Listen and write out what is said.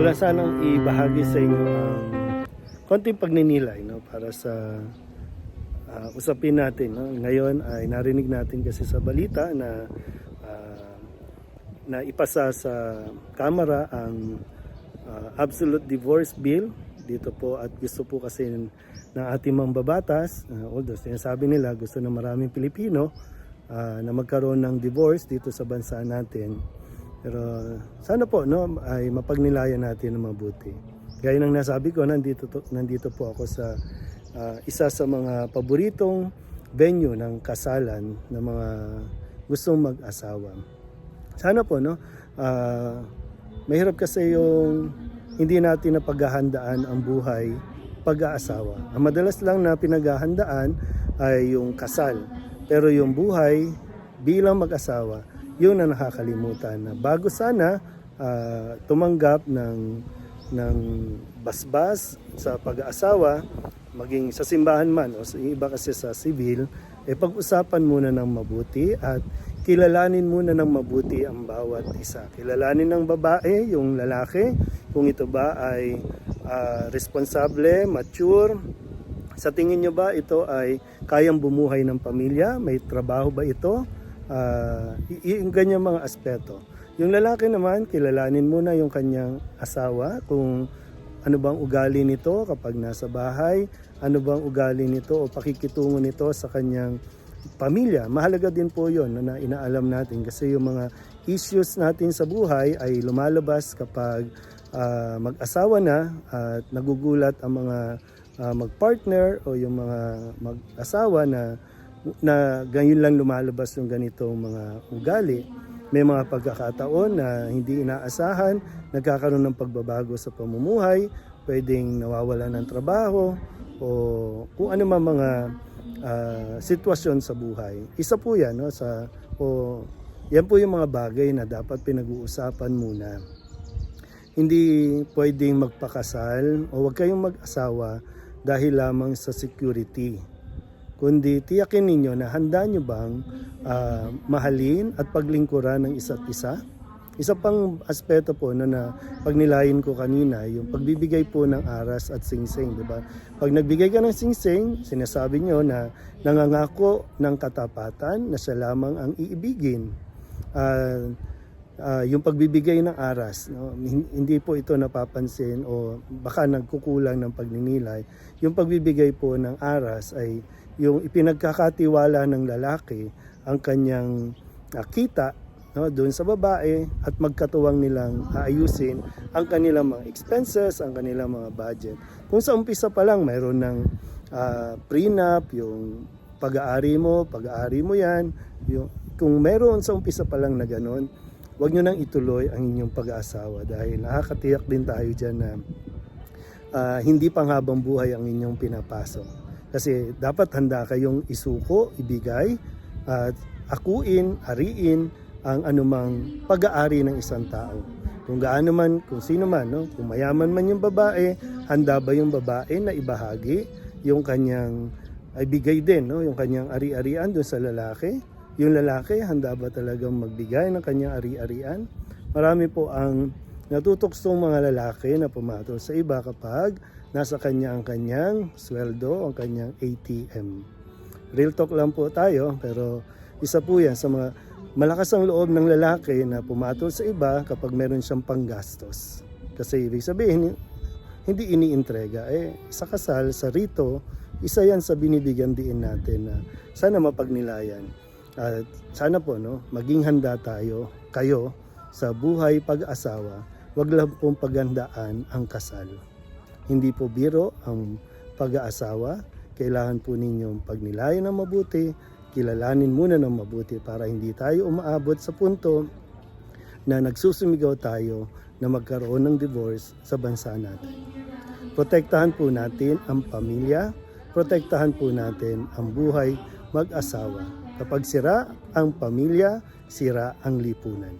lang sanang ibahagi sa inyo ang konting pagninilay no, para sa ah, usapin natin. No? Ngayon ay narinig natin kasi sa balita na ah, na ipasa sa Kamara ang ah, Absolute Divorce Bill dito po at gusto po kasi ng ating mambabatas, uh, although sinasabi nila gusto ng maraming Pilipino ah, na magkaroon ng divorce dito sa bansa natin. Pero sana po no ay mapagnilayan natin ng mabuti. Gaya ng nasabi ko, nandito to, nandito po ako sa ah, isa sa mga paboritong venue ng kasalan ng mga gustong mag-asawa. Sana po no ah, mahirap kasi yung hindi natin napaghahandaan ang buhay pag-aasawa. Ang madalas lang na pinaghahandaan ay yung kasal. Pero yung buhay bilang mag-asawa, yun na nakakalimutan na bago sana ah, tumanggap ng ng basbas sa pag-aasawa, maging sa simbahan man o sa iba kasi sa civil, eh pag-usapan muna ng mabuti at kilalanin muna ng mabuti ang bawat isa. Kilalanin ng babae, yung lalaki, kung ito ba ay ah, responsable, mature, sa tingin nyo ba ito ay kayang bumuhay ng pamilya? May trabaho ba ito? Y- yung ganyang mga aspeto. Yung lalaki naman, kilalanin muna yung kanyang asawa kung ano bang ugali nito kapag nasa bahay, ano bang ugali nito o pakikitungo nito sa kanyang pamilya. Mahalaga din po yon na inaalam natin kasi yung mga issues natin sa buhay ay lumalabas kapag ah, mag-asawa na at nagugulat ang mga ah, mag-partner o yung mga mag-asawa na na ganyan lang lumalabas yung ganitong mga ugali. May mga pagkakataon na hindi inaasahan, nagkakaroon ng pagbabago sa pamumuhay, pwedeng nawawala ng trabaho o kung ano man mga ah, sitwasyon sa buhay. Isa po 'yan no sa o yan po yung mga bagay na dapat pinag-uusapan muna hindi pwedeng magpakasal o huwag kayong mag-asawa dahil lamang sa security. Kundi tiyakin ninyo na handa nyo bang ah, mahalin at paglingkuran ng isa't isa. Isa pang aspeto po na, na pag nilayin ko kanina, yung pagbibigay po ng aras at singsing, di ba? Pag nagbigay ka ng singsing, sinasabi nyo na nangangako ng katapatan na siya lamang ang iibigin. Ah, ah, yung pagbibigay ng aras, no? hin- hindi po ito napapansin o baka nagkukulang ng pagninilay. Yung pagbibigay po ng aras ay yung ipinagkakatiwala ng lalaki ang kanyang ah, kita no, doon sa babae at magkatuwang nilang aayusin ang kanilang mga expenses, ang kanilang mga budget. Kung sa umpisa pa lang mayroon ng ah, prenup, yung pag-aari mo, pag-aari mo yan, yung, kung meron sa umpisa pa lang na ganun, huwag nyo nang ituloy ang inyong pag-aasawa dahil nakakatiyak din tayo dyan na ah, hindi pang habang buhay ang inyong pinapasok. Kasi dapat handa kayong isuko, ibigay, at akuin, ariin ang anumang pag-aari ng isang tao. Kung gaano man, kung sino man, no? kung mayaman man yung babae, handa ba yung babae na ibahagi yung kanyang ay bigay din, no? yung kanyang ari-arian doon sa lalaki. Yung lalaki, handa ba talagang magbigay ng kanyang ari-arian? Marami po ang natutuksong mga lalaki na pumatol sa iba kapag nasa kanya ang kanyang sweldo, ang kanyang ATM. Real talk lang po tayo, pero isa po yan sa mga malakas ang loob ng lalaki na pumatol sa iba kapag meron siyang panggastos. Kasi ibig sabihin, hindi iniintrega. Eh, sa kasal, sa rito, isa yan sa binibigyan din natin na sana mapagnilayan. At sana po, no, maging handa tayo, kayo, sa buhay pag-asawa, wag lang pong pagandaan ang kasal. Hindi po biro ang pag-aasawa. Kailangan po ninyong pagnilayan ng mabuti, kilalanin muna ng mabuti para hindi tayo umaabot sa punto na nagsusumigaw tayo na magkaroon ng divorce sa bansa natin. Protektahan po natin ang pamilya, protektahan po natin ang buhay mag-asawa. Kapag sira ang pamilya, sira ang lipunan.